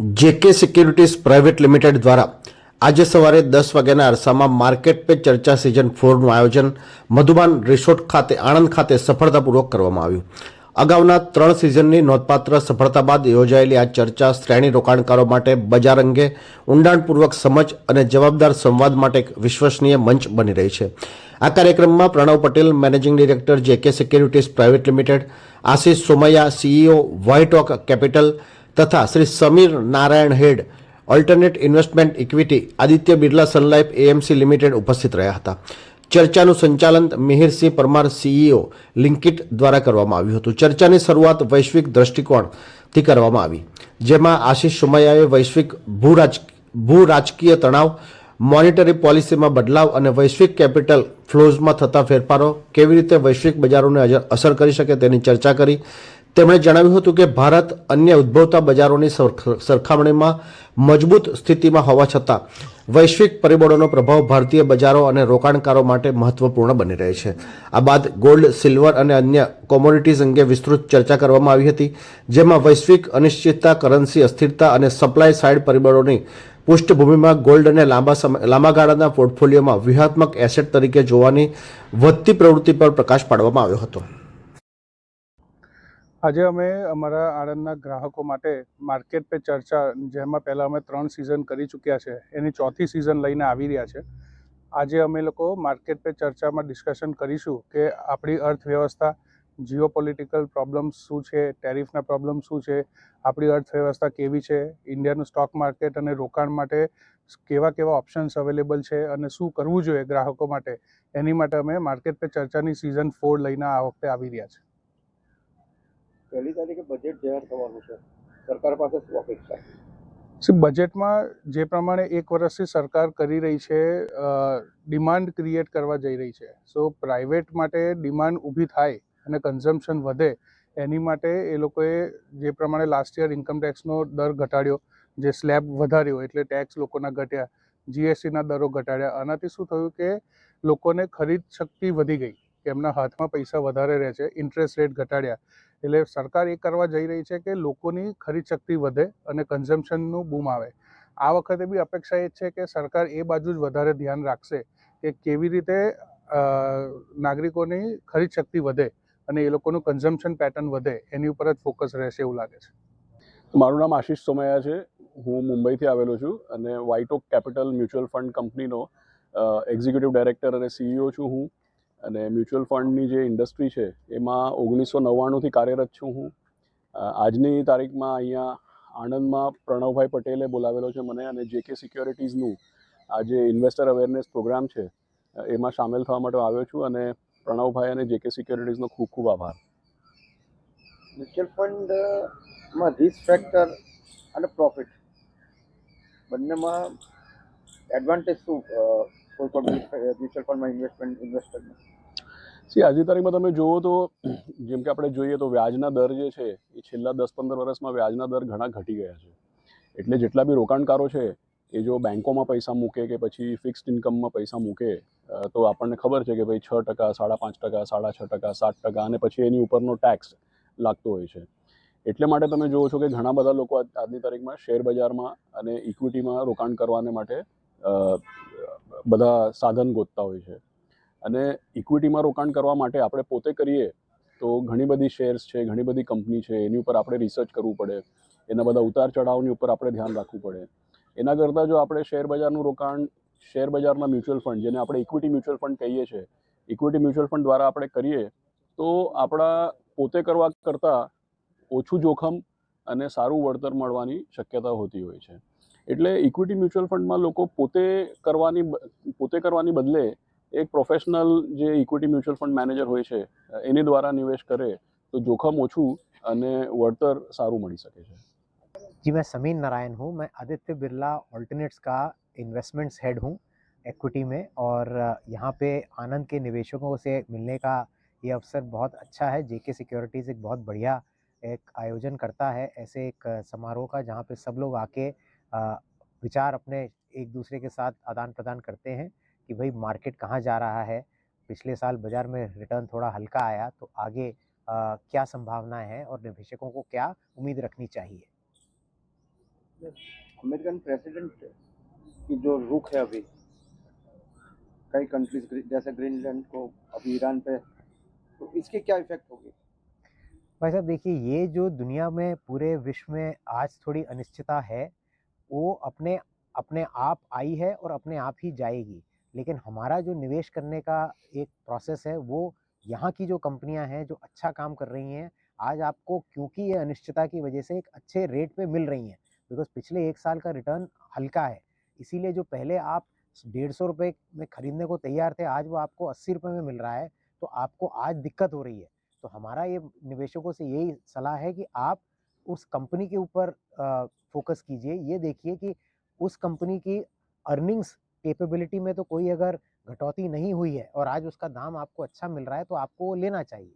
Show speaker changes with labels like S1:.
S1: જેકે securities private limited દ્વારા આજે સવારે દસ વાગ્યાના અરસામાં માર્કેટ પે ચર્ચા સિઝન ફોરનું આયોજન મધુબાન રિસોર્ટ ખાતે, આણંદ ખાતે સફળતાપૂર્વક કરવામાં આવ્યું. અગાઉના ત્રણ સિઝનની નોંધપાત્ર સફળતા બાદ યોજાયેલી આ ચર્ચા શ્રેણી રોકાણકારો માટે બજાર અંગે ઊંડાણપૂર્વક સમજ અને જવાબદાર સંવાદ માટે એક વિશ્વસનીય મંચ બની રહી છે. આ કાર્યક્રમમાં Pranav Patel, managing director JK securities private limited, Ashish Somaiya, CEO, Whiteoak capital તથા Shri Samir Narayan head alternate investment equity Aditya Birla Sun Life AMC limited ઉપસ્થિત રહ્યા હતા. ચર્ચાનું સંચાલન મિહિરસિંહ પરમાર સીઈઓ લિંકિટ દ્વારા કરવામાં આવ્યું હતું. ચર્ચાની શરૂઆત વૈશ્વિક દ્રષ્ટિકોણથી કરવામાં આવી, જેમાં આશિષ સુમૈયાએ વૈશ્વિક ભૂરાજ, ભૂરાજકીય તણાવ મોનિટરી પોલિસીમાં બદલાવ અને વૈશ્વિક કેપિટલ ફ્લોઝમાં થતા ફેરફારો કેવી રીતે વૈશ્વિક બજારોને અસર કરી શકે તેની ચર્ચા કરી તેમણે જણાવ્યું હતું કે ભારત અન્ય ઉદ્ભવતા બજારોની સરખ- સરખામણીમાં મજબૂત સ્થિતિમાં હોવા છતાં વૈશ્વિક પરિબળોનો પ્રભાવ ભારતીય બજારો અને રોકાણકારો માટે મહત્વપૂર્ણ બની રહે છે. આ બાદ ગોલ્ડ, સિલ્વર અને અન્ય કોમોડિટીઝ અંગે વિસ્તૃત ચર્ચા કરવામાં આવી હતી, જેમાં વૈશ્વિક અનિશ્ચિતતા, કરન્સી, અસ્થિરતા અને સપ્લાય સાઇડ પરિબળોની પૃષ્ઠભૂમિમાં ગોલ્ડ અને લાંબા સમય લાંબા ગાળાના પોર્ટફોલિયોમાં વ્યૂહાત્મક એસેટ તરીકે જોવાની વધતી પ્રવૃત્તિ પર પ્રકાશ પાડવામાં આવ્યો હતો.
S2: આજે અમે અમારા આણંદના ગ્રાહકો માટે માર્કેટ પે ચર્ચા, જેમાં પહેલાં અમે ત્રણ સિઝન કરી ચૂક્યા છે, એની ચોથી સિઝન લઈને આવી રહ્યા છે. આજે અમે લોકો માર્કેટ પે ચર્ચામાં ડિસ્કશન કરીશું કે આપણી અર્થવ્યવસ્થા જીઓ પોલિટિકલ પ્રોબ્લેમ્સ શું છે ટેરિફના પ્રોબ્લેમ શું છે, આપણી અર્થવ્યવસ્થા કેવી છે ઇન્ડિયાનું સ્ટોક માર્કેટ અને રોકાણ માટે કેવા કેવા ઓપ્શન્સ અવેલેબલ છે અને શું કરવું જોઈએ ગ્રાહકો માટે, એની માટે અમે માર્કેટ પે ચર્ચાની સિઝન ફોર લઈને આ વખતે આવી રહ્યા છે.
S3: પહેલી તારીખે બજેટ જાહેર થવાનું છે સરકાર પાસે શું અપેક્ષા છે?
S2: બજેટમાં જે પ્રમાણે એક વર્ષથી સરકાર કરી રહી છે ડિમાન્ડ ક્રિએટ કરવા જઈ રહી છે સો પ્રાઇવેટ માટે ડિમાન્ડ ઊભી થાય અને કન્ઝમ્પશન વધે, એની માટે એ લોકોએ જે પ્રમાણે લાસ્ટ યર ઇન્કમ ટેક્સનો દર ઘટાડ્યો, જે સ્લેબ વધાર્યો એટલે ટેક્સ લોકોના ઘટ્યા જીએસટીના દરો ઘટાડ્યા, આનાથી શું થયું કે લોકોને ખરીદ શક્તિ વધી ગઈ, કે એમના હાથમાં પૈસા વધારે રહે છે ઇન્ટરેસ્ટ રેટ ઘટાડ્યા એટલે સરકાર એ કરવા જઈ રહી છે કે લોકોની ખરીદ શક્તિ વધે અને કન્ઝમ્પશનનું બૂમ આવે. આ વખતે બી અપેક્ષા એ છે કે સરકાર એ બાજુ જ વધારે ધ્યાન રાખશે કે કેવી રીતે નાગરિકોની ખરીદ શક્તિ વધે અને એ લોકોનું કન્ઝમ્પશન પેટર્ન વધે. એની ઉપર જ ફોકસ રહેશે એવું લાગે છે.
S4: મારું નામ આશિષ સોમૈયા છે. હું મુંબઈથી આવેલો છું અને વાઇટોક કેપિટલ મ્યુચ્યુઅલ ફંડ કંપનીનો એક્ઝિક્યુટિવ ડાયરેક્ટર અને સીઈઓ છું હું. અને મ્યુચ્યુઅલ ફંડની જે ઇન્ડસ્ટ્રી છે, એમાં ઓગણીસો નવ્વાણુંથી કાર્યરત છું હું. આજની તારીખમાં અહીંયા આણંદમાં પ્રણવભાઈ પટેલે બોલાવેલો છે મને અને જેકે સિક્યોરિટીઝનું આ જે ઇન્વેસ્ટર અવેરનેસ પ્રોગ્રામ છે એમાં સામેલ થવા માટે આવ્યો છું અને પ્રણવભાઈ અને જેકે સિક્યોરિટીઝનો ખૂબ ખૂબ આભાર.
S3: મ્યુચ્યુઅલ ફંડમાં રિસ્ક ફેક્ટર અને પ્રોફિટ બંનેમાં એડવાન્ટેજ શું મ્યુચ્યુઅલ ફંડમાં ઇન્વેસ્ટમેન્ટ ઇન્વેસ્ટરને
S4: સી, આજની તારીખમાં તમે જુઓ તો, જેમ કે આપણે જોઈએ તો વ્યાજના દર જે છે, એ છેલ્લા દસ પંદર વર્ષમાં વ્યાજના દર ઘણા ઘટી ગયા છે. એટલે જેટલા બી રોકાણકારો છે, એ જો બેન્કોમાં પૈસા મૂકે કે પછી ફિક્સ્ડ ઇન્કમમાં પૈસા મૂકે તો આપણને ખબર છે કે ભાઈ છ ટકા, સાડા પાંચ ટકા, સાડા છ ટકા, સાત ટકા અને પછી એની ઉપરનો ટેક્સ લાગતો હોય છે. એટલે માટે તમે જુઓ છો કે ઘણા બધા લોકો આજની તારીખમાં શેર બજારમાં અને ઇક્વિટીમાં રોકાણ કરવાને માટે બધા સાધન ગોતતા હોય છે. અને ઇક્વિટીમાં રોકાણ કરવા માટે આપણે પોતે કરીએ તો ઘણી બધી શેર્સ છે, ઘણી બધી કંપની છે, એની ઉપર આપણે રિસર્ચ કરવું પડે. એના બધા ઉતાર ચઢાવની ઉપર આપણે ધ્યાન રાખવું પડે. એના કરતાં જો આપણે શેર બજારનું રોકાણ, શેર બજારના મ્યુચ્યુઅલ ફંડ, જેને આપણે ઇક્વિટી મ્યુચ્યુઅલ ફંડ કહીએ છીએ ઇક્વિટી મ્યુચ્યુઅલ ફંડ દ્વારા આપણે કરીએ તો આપણા પોતે કરવા કરતાં ઓછું જોખમ અને સારું વળતર મળવાની શક્યતા હોતી હોય છે. એટલે ઇક્વિટી મ્યુચ્યુઅલ ફંડમાં લોકો પોતે કરવાની બ- પોતે કરવાની બદલે એક પ્રોફેશનલ જે ઇક્વિટી મ્યુચ્યુઅલ ફંડ મેનેજર હોય છે એની દ્વારા નિવેશ કરે તો જોખમ ઓછું અને વળતર સારું મળી શકે છે
S5: जी मैं समीर नारायण हूँ मैं आदित्य बिरला ऑल्टरनेट्स का इन्वेस्टमेंट्स हेड हूँ इक्विटी में और अ, यहाँ पे आनंद के निवेशकों से मिलने का ये अवसर बहुत अच्छा है जेके सिक्योरिटीज़ एक बहुत बढ़िया एक आयोजन करता है ऐसे एक अ, समारोह का जहाँ पे सब लोग आके अ, विचार अपने एक दूसरे के साथ आदान प्रदान करते हैं कि भाई मार्केट कहाँ जा रहा है? पिछले साल बाज़ार में रिटर्न थोड़ा हल्का आया तो आगे अ, क्या संभावनाएँ हैं और निवेशकों को क्या उम्मीद रखनी चाहिए?
S3: अमेरिकन प्रेसिडेंट की जो रुख है अभी कई कंट्रीज़ जैसे ग्रीनलैंड को अभी ईरान पे तो इसके क्या इफ़ेक्ट होगी?
S5: भाई साहब देखिए ये जो दुनिया में पूरे विश्व में आज थोड़ी अनिश्चितता है वो अपने अपने आप आई है और अपने आप ही जाएगी। लेकिन हमारा जो निवेश करने का एक प्रोसेस है, वो यहाँ की जो कंपनियाँ हैं, जो अच्छा काम कर रही हैं, आज आपको क्योंकि ये अनिश्चितता की वजह से एक अच्छे रेट पे मिल रही हैं, बिकॉज़ पिछले एक साल का रिटर्न हल्का है। इसीलिए जो पहले आप डेढ़ सौ रुपये में खरीदने को तैयार थे, आज वो आपको अस्सी रुपये में मिल रहा है तो आपको आज दिक्कत हो रही है। तो हमारा ये निवेशकों से यही सलाह है कि आप उस कंपनी के ऊपर फोकस कीजिए। ये देखिए कि उस कंपनी की अर्निंग्स कैपेबिलिटी में तो कोई अगर घटौती नहीं हुई है और आज उसका दाम आपको अच्छा मिल रहा है तो आपको वो लेना चाहिए।